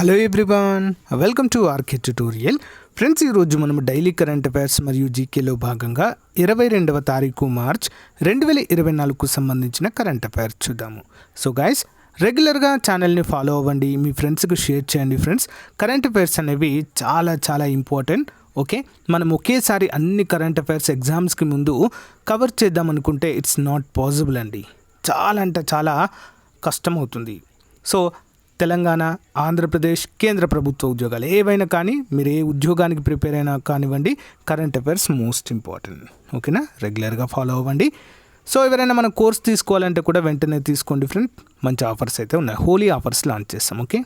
Hello everyone welcome to RK tutorial friends ఈరోజు మనం daily current affairs మరియు జీకేలో భాగంగా ఇరవై రెండవ తారీఖు మార్చ్ రెండు వేల ఇరవై నాలుగుకు సంబంధించిన కరెంట్ అఫైర్స్ చూద్దాము. సో గాయస్ రెగ్యులర్గా ఛానల్ని ఫాలో అవ్వండి మీ ఫ్రెండ్స్కి షేర్ చేయండి ఫ్రెండ్స్ కరెంట్ అఫైర్స్ అనేవి చాలా చాలా ఇంపార్టెంట్ ఓకే మనం ఒకేసారి అన్ని కరెంట్ అఫైర్స్ ఎగ్జామ్స్కి ముందు కవర్ చేద్దాం అనుకుంటే ఇట్స్ నాట్ పాసిబుల్ అండి. చాలా అంటే చాలా కష్టం అవుతుంది సో తెలంగాణ ఆంధ్రప్రదేశ్ కేంద్ర ప్రభుత్వ ఉద్యోగాలు ఏవైనా కానీ మీరు ఏ ఉద్యోగానికి ప్రిపేర్ అయినా కానివ్వండి కరెంట్ అఫైర్స్ మోస్ట్ ఇంపార్టెంట్ ఓకేనా? రెగ్యులర్గా ఫాలో అవ్వండి. సో ఎవరైనా మన కోర్స్ తీసుకోవాలంటే కూడా వెంటనే తీసుకోండి ఫ్రెండ్ మంచి ఆఫర్స్ అయితే ఉన్నాయి. హోలీ ఆఫర్స్ లాంచ్ చేస్తాం ఓకే?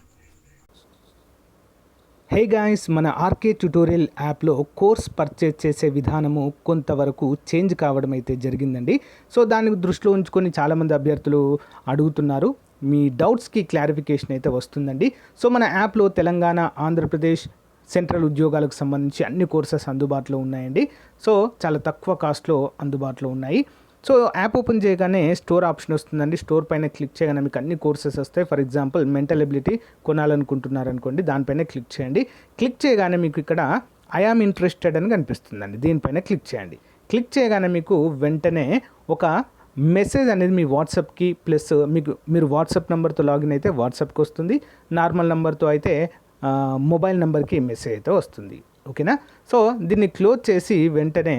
హే గాయస్ మన ఆర్కే ట్యుటోరియల్ యాప్లో కోర్స్ పర్చేజ్ చేసే విధానము కొంతవరకు చేంజ్ కావడం అయితే జరిగిందండి. సో దాన్ని దృష్టిలో ఉంచుకొని చాలామంది అభ్యర్థులు అడుగుతున్నారు. మీ డౌట్స్కి క్లారిఫికేషన్ అయితే వస్తుందండి. సో మన యాప్లో తెలంగాణ ఆంధ్రప్రదేశ్ సెంట్రల్ ఉద్యోగాలకు సంబంధించి అన్ని కోర్సెస్ అందుబాటులో ఉన్నాయండి. సో చాలా తక్కువ కాస్ట్లో అందుబాటులో ఉన్నాయి. సో యాప్ ఓపెన్ చేయగానే స్టోర్ ఆప్షన్ వస్తుందండి. స్టోర్ పైన క్లిక్ చేయగానే మీకు అన్ని కోర్సెస్ వస్తాయి. ఫర్ ఎగ్జాంపుల్ మెంటల్ ఎబిలిటీ కొనాలనుకుంటున్నారు అనుకోండి దానిపైన క్లిక్ చేయండి. క్లిక్ చేయగానే మీకు ఇక్కడ ఐఆమ్ ఇంట్రెస్టెడ్ అని కనిపిస్తుందండి. దీనిపైన క్లిక్ చేయండి. క్లిక్ చేయగానే మీకు వెంటనే ఒక మెసేజ్ అనేది మీ వాట్సాప్కి ప్లస్ మీకు మీరు వాట్సాప్ నెంబర్తో లాగిన్ అయితే వాట్సాప్కి వస్తుంది. నార్మల్ నెంబర్తో అయితే మొబైల్ నెంబర్కి మెసేజ్ అయితే వస్తుంది. ఓకేనా? సో దీన్ని క్లోజ్ చేసి వెంటనే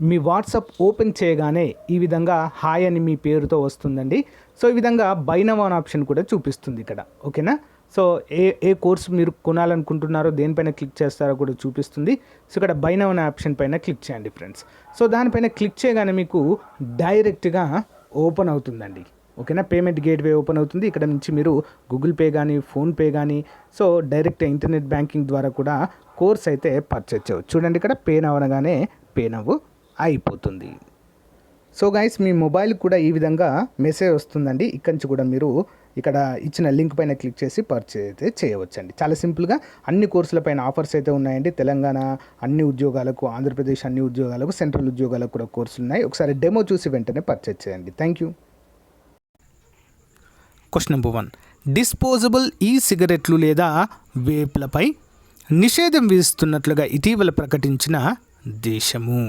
మీ వాట్సాప్ ఓపెన్ చేయగానే ఈ విధంగా హాయ్ అని మీ పేరుతో వస్తుందండి. సో ఈ విధంగా బైనవాన్ ఆప్షన్ కూడా చూపిస్తుంది ఇక్కడ. ఓకేనా? సో ఏ ఏ కోర్స్ మీరు కొనాలనుకుంటున్నారో దేనిపైన క్లిక్ చేస్తారో కూడా చూపిస్తుంది. సో ఇక్కడ బైనవన్ ఆప్షన్ పైన క్లిక్ చేయండి ఫ్రెండ్స్. సో దానిపైన క్లిక్ చేయగానే మీకు డైరెక్ట్గా ఓపెన్ అవుతుందండి. ఓకేనా? పేమెంట్ గేట్వే ఓపెన్ అవుతుంది. ఇక్కడ నుంచి మీరు గూగుల్ పే కానీ ఫోన్పే కానీ సో డైరెక్ట్ ఇంటర్నెట్ బ్యాంకింగ్ ద్వారా కూడా కోర్స్ అయితే పర్చేజ్ చేయవచ్చు. చూడండి ఇక్కడ పే నవ్వనగానే పే నవ్వు అయిపోతుంది. సో గైస్ మీ మొబైల్ కూడా ఈ విధంగా మెసేజ్ వస్తుందండి. ఇక్కడి నుంచి కూడా మీరు ఇక్కడ ఇచ్చిన లింక్ పైన క్లిక్ చేసి పర్చేజ్ అయితే చేయవచ్చండి. చాలా సింపుల్గా అన్ని కోర్సుల పైన ఆఫర్స్ అయితే ఉన్నాయండి. తెలంగాణ అన్ని ఉద్యోగాలకు ఆంధ్రప్రదేశ్ అన్ని ఉద్యోగాలకు సెంట్రల్ ఉద్యోగాలకు కూడా కోర్సులు ఉన్నాయి. ఒకసారి డెమో చూసి వెంటనే పర్చేజ్ చేయండి. Thank you question number one disposable ఈ సిగరెట్లు లేదా వేప్లపై నిషేధం విధిస్తున్నట్లుగా ఇటీవల ప్రకటించిన దేశము.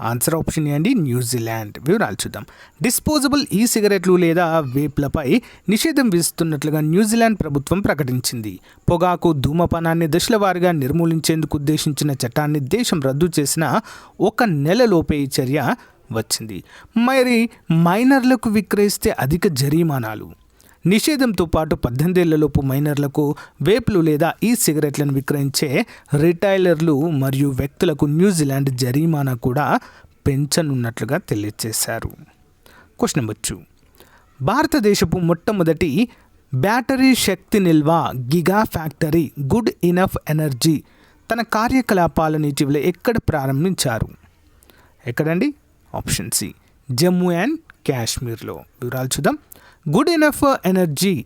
ఆన్సర్ ఆప్షన్ ఏ న్యూజిలాండ్ వివరాలు చూద్దాం. డిస్పోజబుల్ ఈ సిగరెట్లు లేదా వేప్లపై నిషేధం విధిస్తున్నట్లుగా న్యూజిలాండ్ ప్రభుత్వం ప్రకటించింది. పొగాకు ధూమపానాన్ని దశల వారీగా నిర్మూలించేందుకు ఉద్దేశించిన చట్టాన్ని దేశం రద్దు చేసిన ఒక నెలలోపే ఈ చర్య వచ్చింది. మరి మైనర్లకు విక్రయిస్తే అధిక జరిమానాలు. నిషేధంతో పాటు పద్దెనిమిదేళ్ళలోపు మైనర్లకు వేపులు లేదా ఈ సిగరెట్లను విక్రయించే రిటైలర్లు మరియు వ్యక్తులకు న్యూజిలాండ్ జరిమానా కూడా పెంచనున్నట్లుగా తెలియజేశారు క్వశ్చన్ నెంబర్ టూ. భారతదేశపు మొట్టమొదటి బ్యాటరీ శక్తి నిల్వ giga factory good enough energy తన కార్యకలాపాలను ఇటీవల ఎక్కడ ప్రారంభించారు? ఎక్కడండి? ఆప్షన్ సి జమ్మూ అండ్ కాశ్మీర్లో. వివరాలు చూద్దాం. గుడ్ ఎనఫ్ ఎనర్జీ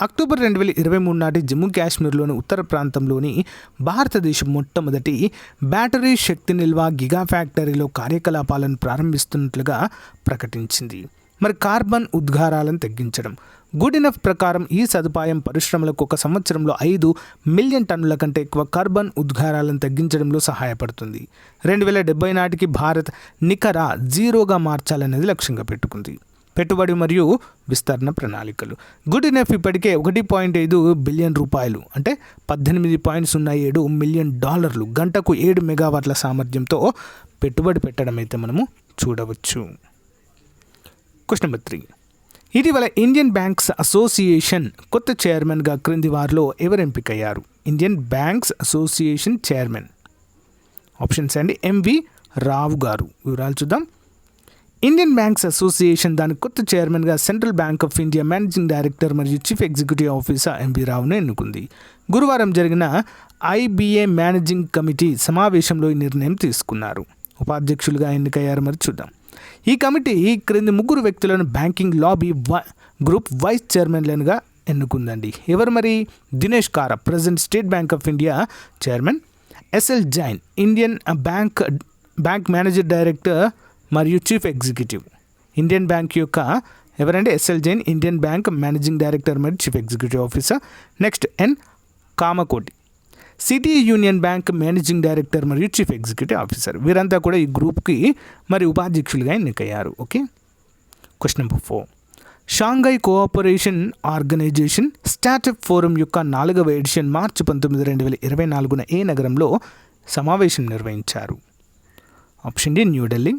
అక్టోబర్ రెండు వేల ఇరవై మూడు నాటి జమ్మూ కాశ్మీర్లోని ఉత్తర ప్రాంతంలోని భారతదేశం మొట్టమొదటి బ్యాటరీ శక్తి నిల్వ గిగా ఫ్యాక్టరీలో కార్యకలాపాలను ప్రారంభిస్తున్నట్లుగా ప్రకటించింది. మరి కార్బన్ ఉద్గారాలను తగ్గించడం. గుడ్ ఇనఫ్ ప్రకారం ఈ సదుపాయం పరిశ్రమలకు ఒక సంవత్సరంలో ఐదు మిలియన్ టన్నుల కంటే ఎక్కువ కార్బన్ ఉద్గారాలను తగ్గించడంలో సహాయపడుతుంది. రెండు వేల డెబ్బై నాటికి భారత్ నికర జీరోగా మార్చాలనేది లక్ష్యంగా పెట్టుకుంది. పెట్టుబడి మరియు విస్తరణ ప్రణాళికలు. గుడ్ ఇనఫ్ ఇప్పటికే ఒకటి పాయింట్ ఐదు బిలియన్ రూపాయలు అంటే పద్దెనిమిది పాయింట్ సున్నా ఏడు మిలియన్ డాలర్లు గంటకు ఏడు మెగావాట్ల సామర్థ్యంతో పెట్టుబడి పెట్టడం అయితే మనము చూడవచ్చు. Question number three. ఇటీవల ఇండియన్ బ్యాంక్స్ అసోసియేషన్ కొత్త చైర్మన్గా క్రింది వారిలో ఎవరు ఎంపికయ్యారు Indian Banks Association chairman. Options అండి ఎంవి రావు గారు. వివరాలు చూద్దాం. ఇండియన్ బ్యాంక్స్ అసోసియేషన్ దాని కొత్త చైర్మన్గా Central Bank of India managing director మరియు chief executive officer M P రావును ఎన్నుకుంది. గురువారం జరిగిన ఐబీఏ మేనేజింగ్ కమిటీ సమావేశంలో ఈ నిర్ణయం తీసుకున్నారు. ఉపాధ్యక్షులుగా ఎన్నికయ్యారు మరి చూద్దాం. ఈ కమిటీ క్రింది ముగ్గురు వ్యక్తులను బ్యాంకింగ్ లాబీ వ- గ్రూప్ వైస్ చైర్మన్లుగా ఎన్నుకుందండి. ఎవరు మరి? Dinesh Khara present State Bank of India chairman S L Jain Indian Bank bank manager director మరియు చీఫ్ ఎగ్జిక్యూటివ్. ఇండియన్ బ్యాంక్ యొక్క ఎవరంటే S L Jain Indian Bank managing director మరియు chief executive officer. Next N Kamakoti. City Union Bank managing director మరియు chief executive officer. వీరంతా కూడా ఈ గ్రూప్కి మరి ఉపాధ్యక్షులుగా ఎన్నికయ్యారు. Okay? Question number four. Shanghai Cooperation Organisation startup forum యొక్క నాలుగవ ఎడిషన్ మార్చి పంతొమ్మిది రెండు వేల ఇరవై నాలుగున ఏ నగరంలో సమావేశం నిర్వహించారు? Option D New Delhi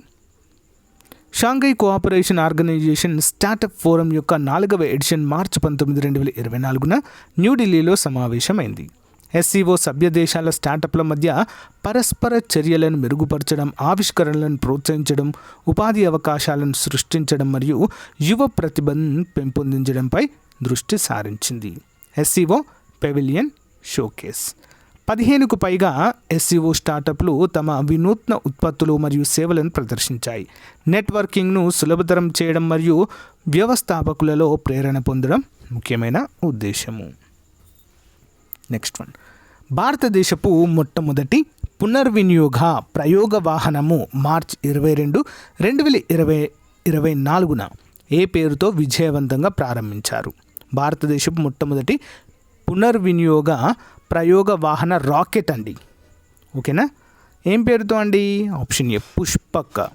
Shanghai Cooperation Organisation startup forum యొక్క నాలుగవ ఎడిషన్ మార్చి పంతొమ్మిది రెండు వేల ఇరవై నాలుగున న్యూఢిల్లీలో సమావేశమైంది. ఎస్సీఓ సభ్య దేశాల స్టార్టప్ల మధ్య పరస్పర చర్యలను మెరుగుపరచడం ఆవిష్కరణలను ప్రోత్సహించడం ఉపాధి అవకాశాలను సృష్టించడం మరియు యువ ప్రతిభను పెంపొందించడంపై దృష్టి సారించింది. SCO pavilion showcase. పదిహేనుకు పైగా ఎస్సీఓ స్టార్టప్లు తమ వినూత్న ఉత్పత్తులు మరియు సేవలను ప్రదర్శించాయి. నెట్వర్కింగ్ను సులభతరం చేయడం మరియు వ్యవస్థాపకులలో ప్రేరణ పొందడం ముఖ్యమైన ఉద్దేశము. నెక్స్ట్ వన్ భారతదేశపు మొట్టమొదటి పునర్వినియోగ ప్రయోగ వాహనము మార్చ్ ఇరవై రెండు రెండు వేల ఇరవై ఇరవై నాలుగున ఏ పేరుతో విజయవంతంగా ప్రారంభించారు? భారతదేశపు మొట్టమొదటి పునర్వినియోగ ప్రయోగ వాహన రాకెట్ అండి. ఓకేనా? ఏం పేరుతో అండి? Option A పుష్పక్క.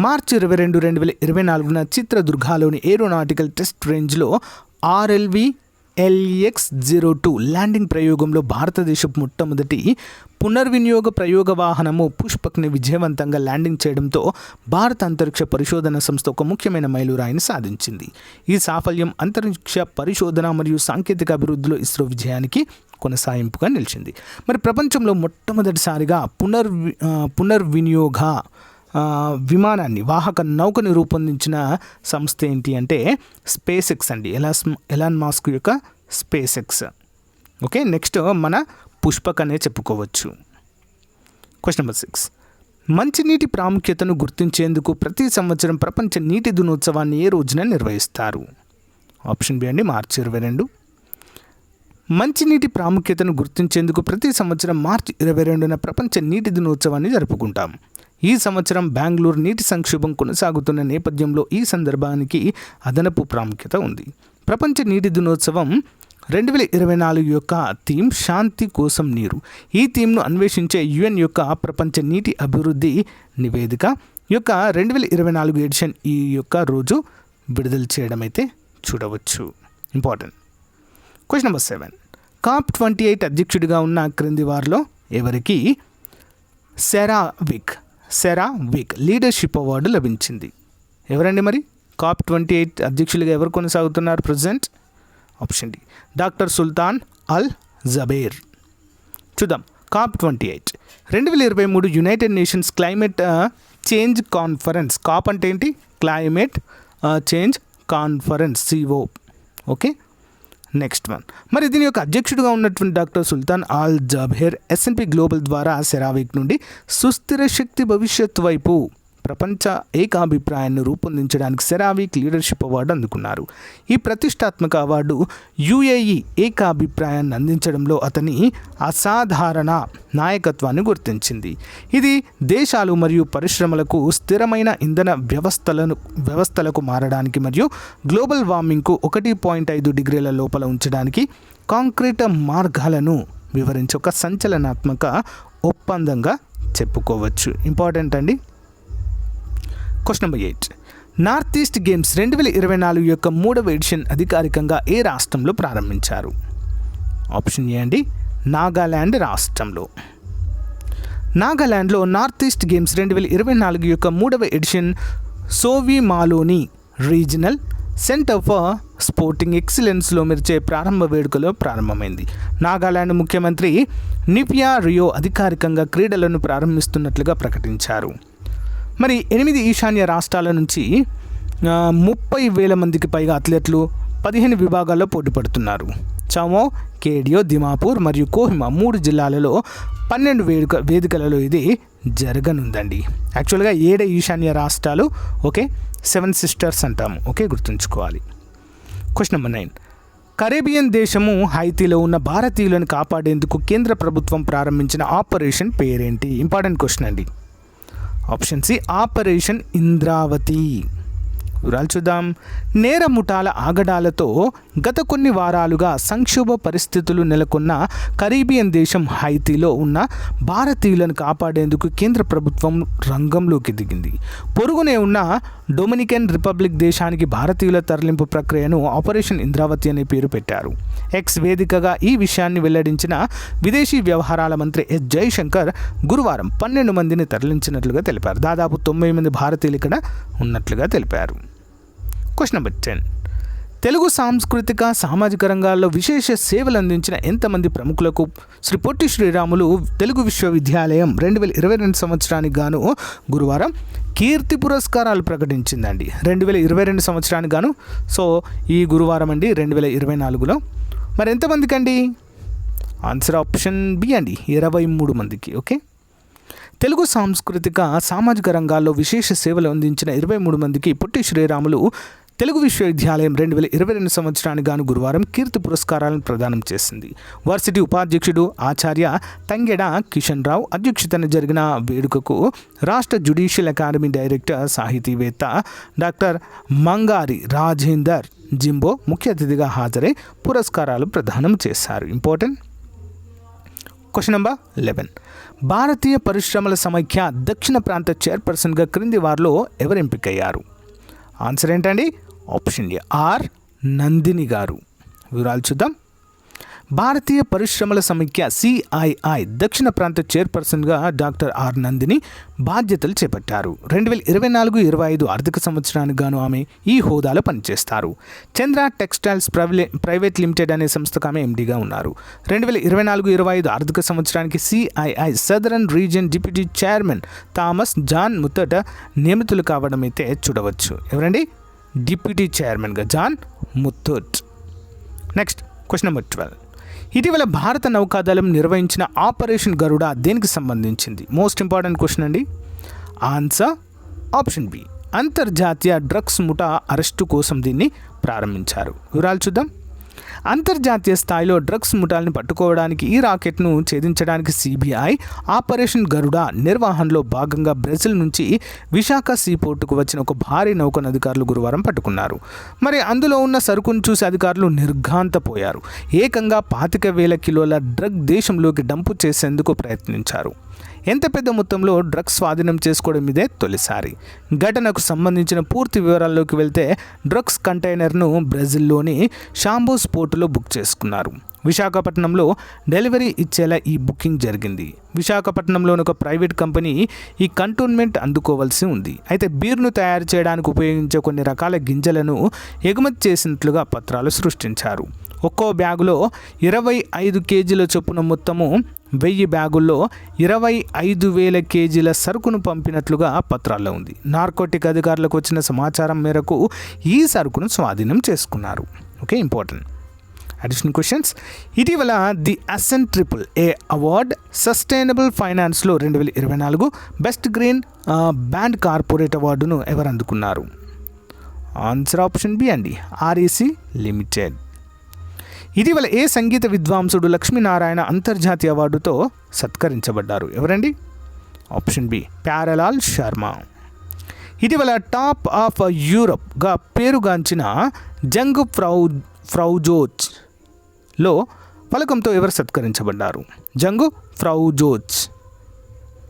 మార్చి ఇరవై రెండు రెండు వేల ఇరవై నాలుగున చిత్రదుర్గాలోని ఏరోనాటికల్ టెస్ట్ రేంజ్లో RLV L X zero two landing ప్రయోగంలో భారతదేశపు మొట్టమొదటి పునర్వినియోగ ప్రయోగ వాహనము పుష్పక్ని విజయవంతంగా ల్యాండింగ్ చేయడంతో భారత అంతరిక్ష పరిశోధన సంస్థ ఒక ముఖ్యమైన మైలురాయిని సాధించింది. ఈ సాఫల్యం అంతరిక్ష పరిశోధన మరియు సాంకేతిక అభివృద్ధిలో ఇస్రో విజయానికి కొనసాగింపుగా నిలిచింది. మరి ప్రపంచంలో మొట్టమొదటిసారిగా పునర్వి పునర్వినియోగ విమానాన్ని వాహక నౌకని రూపొందించిన సంస్థ ఏంటి అంటే స్పేస్ ఎక్స్ అండి. ఎలాస్ ఎలాన్ మాస్క్ యొక్క స్పేస్ ఎక్స్ ఓకే నెక్స్ట్ మన పుష్పక్ అనే చెప్పుకోవచ్చు. Question number six. మంచినీటి ప్రాముఖ్యతను గుర్తించేందుకు ప్రతి సంవత్సరం ప్రపంచ నీటి దినోత్సవాన్ని ఏ రోజున నిర్వహిస్తారు? ఆప్షన్ బి అండి మార్చి ఇరవై రెండు. మంచినీటి ప్రాముఖ్యతను గుర్తించేందుకు ప్రతి సంవత్సరం మార్చి ఇరవై రెండున ప్రపంచ నీటి దినోత్సవాన్ని జరుపుకుంటాం. ఈ సంవత్సరం బెంగళూరు నీటి సంక్షోభం కొనసాగుతున్న నేపథ్యంలో ఈ సందర్భానికి అదనపు ప్రాముఖ్యత ఉంది. ప్రపంచ నీటి దినోత్సవం రెండు వేల ఇరవై నాలుగు యొక్క థీమ్ శాంతి కోసం నీరు. ఈ థీమ్ను అన్వేషించే యుఎన్ యొక్క ప్రపంచ నీటి అభివృద్ధి నివేదిక యొక్క రెండు వేల ఇరవై నాలుగు ఎడిషన్ ఈ యొక్క రోజు విడుదల చేయడం అయితే చూడవచ్చు. Important. Question number seven. COP twenty eight అధ్యక్షుడిగా ఉన్న క్రింది వారిలో ఎవరికి? CERAWeek. CERAWeek leadership award లభించింది. ఎవరండి మరి? కాప్ ట్వంటీ ఎయిట్ అధ్యక్షులుగా ఎవరు కొనసాగుతున్నారు present? Option D. Doctor Sultan Al Jaber. చూద్దాం. COP twenty eight. రెండు వేల ఇరవై మూడు United Nations climate change conference. Cap అంటే ఏంటి? Climate change conference C O okay? Next one మరి దీని యొక్క అధ్యక్షుడిగా ఉన్నటువంటి doctor Sultan Al Jaber S N P global ద్వారా సెరావిక్ నుండి సుస్థిర శక్తి భవిష్యత్ వైపు ప్రపంచ ఏకాభిప్రాయాన్ని రూపొందించడానికి సెరావిక్ లీడర్షిప్ అవార్డు అందుకున్నారు. ఈ ప్రతిష్టాత్మక అవార్డు యుఏఈ ఏకాభిప్రాయాన్ని అందించడంలో అతని అసాధారణ నాయకత్వాన్ని గుర్తించింది. ఇది దేశాలు మరియు పరిశ్రమలకు స్థిరమైన ఇంధన వ్యవస్థలను వ్యవస్థలకు మారడానికి మరియు గ్లోబల్ వార్మింగ్కు ఒకటి పాయింట్ ఐదు డిగ్రీల లోపల ఉంచడానికి కాంక్రీట్ మార్గాలను వివరించే ఒక సంచలనాత్మక ఒప్పందంగా చెప్పుకోవచ్చు. ఇంపార్టెంట్ అండి? Question number eight. North East Games రెండు వేల ఇరవై నాలుగు యొక్క మూడవ ఎడిషన్ అధికారికంగా ఏ రాష్ట్రంలో ప్రారంభించారు? ఆప్షన్ ఏ అండి నాగాల్యాండ్ రాష్ట్రంలో. నాగాల్యాండ్లో నార్త్ ఈస్ట్ గేమ్స్ రెండు వేల ఇరవై నాలుగు యొక్క మూడవ ఎడిషన్ సోవిమాలోని రీజనల్ సెంటర్ ఫర్ స్పోర్టింగ్ ఎక్సలెన్స్లో మెరిచే ప్రారంభ వేడుకలో ప్రారంభమైంది. నాగాలాండ్ ముఖ్యమంత్రి నిపియా రియో అధికారికంగా క్రీడలను ప్రారంభిస్తున్నట్లుగా ప్రకటించారు. మరి ఎనిమిది ఈశాన్య రాష్ట్రాల నుంచి ముప్పై వేల మందికి పైగా అథ్లెట్లు పదిహేను విభాగాల్లో పోటీ పడుతున్నారు. చామో కేడియో దిమాపూర్ మరియు కోహిమా మూడు జిల్లాలలో పన్నెండు వేడుక వేదికలలో ఇది జరగనుందండి. యాక్చువల్గా ఏడు ఈశాన్య రాష్ట్రాలు ఓకే సెవెన్ సిస్టర్స్ అంటాము ఓకే గుర్తుంచుకోవాలి. Question number nine. కరేబియన్ దేశము హైతీలో ఉన్న భారతీయులను కాపాడేందుకు కేంద్ర ప్రభుత్వం ప్రారంభించిన ఆపరేషన్ పేరేంటి? ఇంపార్టెంట్ క్వశ్చన్ అండి. Option C operation Indravati. వివరాలు చూద్దాం నేర ముఠాల ఆగడాలతో గత కొన్ని వారాలుగా సంక్షోభ పరిస్థితులు నెలకొన్న కరీబియన్ దేశం హైతీలో ఉన్న భారతీయులను కాపాడేందుకు కేంద్ర ప్రభుత్వం రంగంలోకి దిగింది. పొరుగునే ఉన్న డొమినికన్ రిపబ్లిక్ దేశానికి భారతీయుల తరలింపు ప్రక్రియను ఆపరేషన్ ఇంద్రావతి అనే పేరు పెట్టారు. ఎక్స్ వేదికగా ఈ విషయాన్ని వెల్లడించిన విదేశీ వ్యవహారాల మంత్రి ఎస్ జైశంకర్ గురువారం పన్నెండు మందిని తరలించినట్లుగా తెలిపారు. దాదాపు తొంభై మంది భారతీయులు ఇక్కడ ఉన్నట్లుగా తెలిపారు. Question number ten. తెలుగు సాంస్కృతిక సామాజిక రంగాల్లో విశేష సేవలు అందించిన ఎంతమంది ప్రముఖులకు శ్రీ పొట్టి శ్రీరాములు తెలుగు విశ్వవిద్యాలయం రెండు వేల ఇరవై రెండు సంవత్సరానికి గాను గురువారం కీర్తి పురస్కారాలు ప్రకటించిందండి. రెండు వేల ఇరవై రెండు సంవత్సరానికి గాను. సో ఈ గురువారం అండి రెండు వేల ఇరవై నాలుగులో. మరి ఎంతమందికి అండి ఆన్సర్ ఆప్షన్ బి అండి. ఇరవై మూడు మందికి ఓకే? తెలుగు సాంస్కృతిక సామాజిక రంగాల్లో విశేష సేవలు అందించిన ఇరవై మూడు మందికి పొట్టి శ్రీరాములు తెలుగు విశ్వవిద్యాలయం రెండు వేల ఇరవై రెండు సంవత్సరానికి గాను గురువారం కీర్తి పురస్కారాలను ప్రదానం చేసింది. వర్సిటీ ఉపాధ్యక్షుడు ఆచార్య తంగెడ కిషన్ రావు అధ్యక్షతన జరిగిన వేడుకకు రాష్ట్ర జ్యుడిషియల్ అకాడమీ డైరెక్టర్ సాహితీవేత్త డాక్టర్ మంగారి రాజేందర్ జింబో ముఖ్య అతిథిగా హాజరై పురస్కారాలు ప్రదానం చేశారు. Important question number eleven. భారతీయ పరిశ్రమల సమైక్య దక్షిణ ప్రాంత చైర్పర్సన్గా క్రింది వారిలో ఎవరు ఎంపికయ్యారు? ఆన్సర్ ఏంటండి? ఆప్షన్ ఏ ఆర్ నందిని గారు. వివరాలు చూద్దాం. భారతీయ పరిశ్రమల సమైక్య సిఐఐ దక్షిణ ప్రాంత చైర్పర్సన్గా డాక్టర్ ఆర్ నందిని బాధ్యతలు చేపట్టారు. రెండు వేల ఇరవై నాలుగు ఇరవై ఐదు ఆర్థిక సంవత్సరానికి గాను ఆమె ఈ హోదాలో పనిచేస్తారు. చంద్ర టెక్స్టైల్స్ ప్రైవే ప్రైవేట్ లిమిటెడ్ అనే సంస్థకు ఆమె ఎండీగా ఉన్నారు. రెండు వేల ఇరవై నాలుగు ఇరవై ఐదు ఆర్థిక సంవత్సరానికి CII southern region deputy chairman Thomas John Muthoot నియమితులు కావడం అయితే చూడవచ్చు. ఎవరండి? డిప్యూటీ చైర్మన్గా John Muthoot. Next question number twelve. ఇటీవల భారత నౌకాదళం నిర్వహించిన ఆపరేషన్ గరుడ దేనికి సంబంధించింది? మోస్ట్ ఇంపార్టెంట్ క్వశ్చన్ అండి. Answer option B. అంతర్జాతీయ డ్రగ్స్ ముఠా అరెస్టు కోసం దీన్ని ప్రారంభించారు. వివరాలు చూద్దాం. అంతర్జాతీయ స్థాయిలో డ్రగ్స్ ముఠాల్ని పట్టుకోవడానికి ఈ రాకెట్ను ఛేదించడానికి సిబిఐ ఆపరేషన్ గరుడ నిర్వహణలో భాగంగా బ్రెజిల్ నుంచి విశాఖ సీపోర్టుకు వచ్చిన ఒక భారీ నౌకను అధికారులు గురువారం పట్టుకున్నారు. మరి అందులో ఉన్న సరుకును చూసి అధికారులు నిర్ఘాంతపోయారు. ఏకంగా పాతిక వేల కిలోల డ్రగ్ దేశంలోకి డంపు చేసేందుకు ప్రయత్నించారు. ఎంత పెద్ద మొత్తంలో డ్రగ్స్ స్వాధీనం చేసుకోవడం ఇదే తొలిసారి. ఘటనకు సంబంధించిన పూర్తి వివరాల్లోకి వెళ్తే డ్రగ్స్ కంటైనర్ను బ్రెజిల్లోని షాంబోస్ పోర్టులో బుక్ చేసుకున్నారు. విశాఖపట్నంలో డెలివరీ ఇచ్చేలా ఈ బుకింగ్ జరిగింది. విశాఖపట్నంలోని ఒక ప్రైవేట్ కంపెనీ ఈ కంటోన్మెంట్ అందుకోవాల్సి ఉంది. అయితే బీర్ను తయారు చేయడానికి ఉపయోగించే కొన్ని రకాల గింజలను ఎగుమతి చేసినట్లుగా పత్రాలు సృష్టించారు. ఒక్కో బ్యాగులో ఇరవై ఐదు కేజీల చొప్పున మొత్తము వెయ్యి బ్యాగుల్లో ఇరవై ఐదు వేల కేజీల సరుకును పంపినట్లుగా పత్రాల్లో ఉంది. నార్కోటిక్ అధికారులకు వచ్చిన సమాచారం మేరకు ఈ సరుకును స్వాధీనం చేసుకున్నారు. Okay important. అడిషనల్ క్వశ్చన్స్ ఇటీవల the asset triple A award sustainable ఫైనాన్స్లో రెండు వేల ఇరవై నాలుగు బెస్ట్ గ్రీన్ బ్యాండ్ కార్పొరేట్ అవార్డును ఎవరు అందుకున్నారు? ఆన్సర్ ఆప్షన్ బి అండి ఆర్ఈసి లిమిటెడ్ ఇటీవల ఏ సంగీత విద్వాంసుడు లక్ష్మీనారాయణ అంతర్జాతీయ అవార్డుతో సత్కరించబడ్డారు? ఎవరండి? Option B Pyarelal Sharma. ఇటీవల టాప్ ఆఫ్ యూరప్గా పేరుగాంచిన జంగ్ ఫ్రౌ ఫ్రౌజోచ్లో పలకంతో ఎవరు సత్కరించబడ్డారు? జంగు ఫ్రౌజోచ్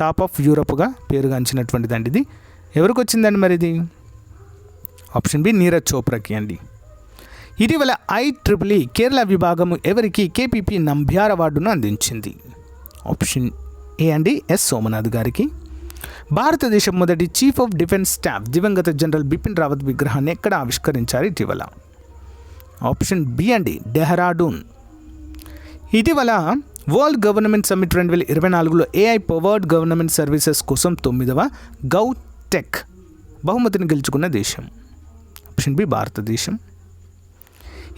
టాప్ ఆఫ్ యూరప్గా పేరుగాంచినటువంటిదండి ఇది ఎవరికి వచ్చిందండి మరి ఇది ఆప్షన్ బి నీరజ్ చోప్రాకి అండి. ఇటీవల I triple E e Kerala విభాగం ఎవరికి కేపీపీ నంభ్యార్ అవార్డును అందించింది? ఆప్షన్ ఏ అండి? ఎస్. సోమనాథ్ గారికి. భారతదేశం మొదటి చీఫ్ ఆఫ్ డిఫెన్స్ స్టాఫ్ దివంగత జనరల్ బిపిన్ రావత్ విగ్రహాన్ని ఎక్కడ ఆవిష్కరించారు ఇటీవల? ఆప్షన్ బి అండి డెహ్రాడూన్. ఇటీవల వరల్డ్ గవర్నమెంట్ సమ్మిట్ రెండు వేల ఇరవై నాలుగులో ఏఐ పవర్డ్ గవర్నమెంట్ సర్వీసెస్ కోసం తొమ్మిదవ గౌ టెక్ బహుమతిని గెలుచుకున్న దేశం. ఆప్షన్ బి భారతదేశం.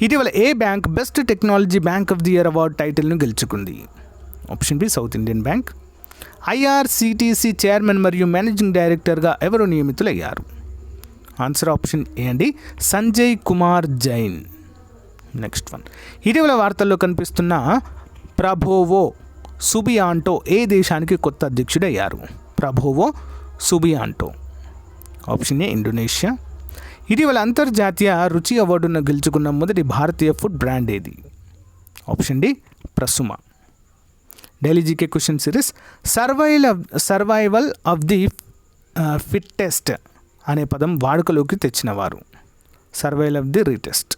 ఇటీవల ఏ bank best technology bank of the year award టైటిల్ను గెలుచుకుంది? Option B South Indian Bank. IRCTC chairman మరియు మేనేజింగ్ డైరెక్టర్గా ఎవరు నియమితులయ్యారు? ఆన్సర్ ఆప్షన్ ఏ అండి సంజయ్ కుమార్ జైన్. Next one. ఇటీవల వార్తల్లో కనిపిస్తున్న ప్రభోవో సుబియాంటో ఏ దేశానికి కొత్త అధ్యక్షుడయ్యారు? Prabowo Subianto. Option A Indonesia. ఇటీవల అంతర్జాతీయ రుచి అవార్డును గెలుచుకున్న మొదటి భారతీయ ఫుడ్ బ్రాండ్ ఏది? Option D Prasuma. Daily GK question series survival survival of the fittest అనే పదం వాడుకలోకి తెచ్చినవారు. Survival of the retest.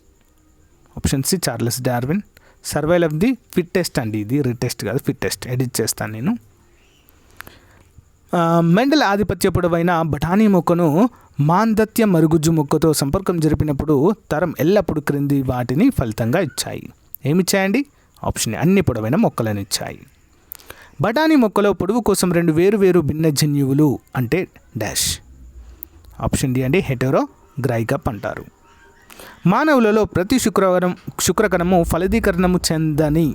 Option C Charles Darwin. Survival of the fittest అండి ఇది రీటెస్ట్ కాదు ఫిట్టెస్ట్. ఎడిట్ చేస్తాను నేను. మెండల్ ఆధిపత్య పొడవైన బఠానీ మొక్కను మాందత్య మరుగుజ్జు మొక్కతో సంపర్కం జరిపినప్పుడు తరం ఎల్లప్పుడూ క్రింది వాటిని ఫలితంగా ఇచ్చాయి. ఏమిచ్చాయండి? ఆప్షన్ అన్ని పొడవైన మొక్కలను ఇచ్చాయి. బఠానీ మొక్కలో పొడవు కోసం రెండు వేరు వేరు భిన్న జన్యువులు అంటే డాష్. ఆప్షన్ డి అండి హెటెరో గ్రైకప్ అంటారు మానవులలో ప్రతి శుక్రవారం శుక్రకణము ఫలదీకరణము చెందని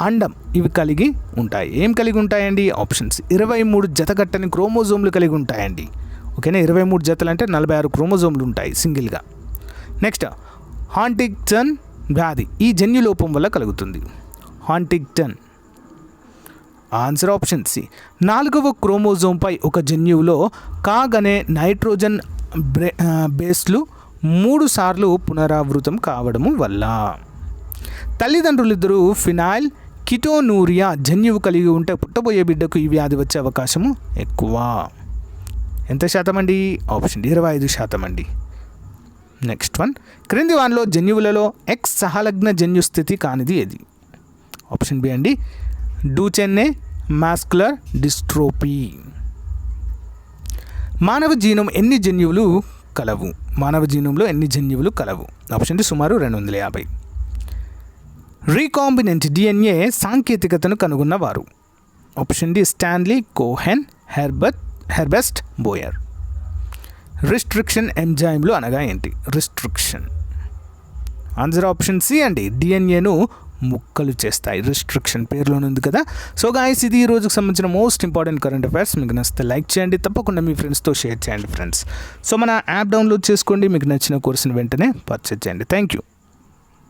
అండం ఇవి కలిగి ఉంటాయి. ఏం కలిగి ఉంటాయండి? ఆప్షన్స్. ఇరవై మూడు జతగట్టని క్రోమోజోమ్లు కలిగి ఉంటాయండి. ఓకేనా? ఇరవై మూడు జతలు అంటే నలభై ఆరు క్రోమోజోమ్లు ఉంటాయి సింగిల్గా. నెక్స్ట్ హాంటిక్టన్ వ్యాధి ఈ జన్యు లోపం వల్ల కలుగుతుంది. Huntington answer option C. నాలుగవ క్రోమోజోమ్పై ఒక జన్యువులో కాగ్ అనే నైట్రోజన్ బ్రే బేస్లు మూడు సార్లు పునరావృతం కావడము వల్ల. తల్లిదండ్రులిద్దరూ ఫినాయిల్ కిటోనూరియా జన్యువు కలిగి ఉంటే పుట్టబోయే బిడ్డకు ఈ వ్యాధి వచ్చే అవకాశము ఎక్కువ. ఎంత శాతం అండి? ఆప్షన్ డి ఇరవై ఐదు శాతం అండి. Next one. క్రింది వానిలో జన్యువులలో ఎక్స్ సహలగ్న జన్యు స్థితి కానిది ఏది? ఆప్షన్ బి అండి. Duchenne muscular dystrophy. మానవ జీనం ఎన్ని జన్యువులు కలవు? మానవ జీనంలో ఎన్ని జన్యువులు కలవు? ఆప్షన్ డి సుమారు రెండు వందల యాభై. రీకాంబినెంట్ డిఎన్ఏ సాంకేతికతను కనుగొన్నవారు. Option D Stanley Cohen Herbert హెర్బెస్ట్ Boyer. Restriction ఎంజైమ్లు అనగా ఏంటి? రిస్ట్రిక్షన్. ఆన్సర్ ఆప్షన్ సి అండి. డిఎన్ఏను ముక్కలు చేస్తాయి. రిస్ట్రిక్షన్ పేరులోనే ఉంది కదా. సో గాయస్ ఇది ఈ రోజుకి సంబంధించిన మోస్ట్ ఇంపార్టెంట్ కరెంట్ అఫైర్స్. మీకు నచ్చితే లైక్ చేయండి. తప్పకుండా మీ ఫ్రెండ్స్తో షేర్ చేయండి ఫ్రెండ్స్. సో మన యాప్ డౌన్లోడ్ చేసుకోండి. మీకు నచ్చిన కోర్సుని వెంటనే పర్చేజ్ చేయండి. Thank you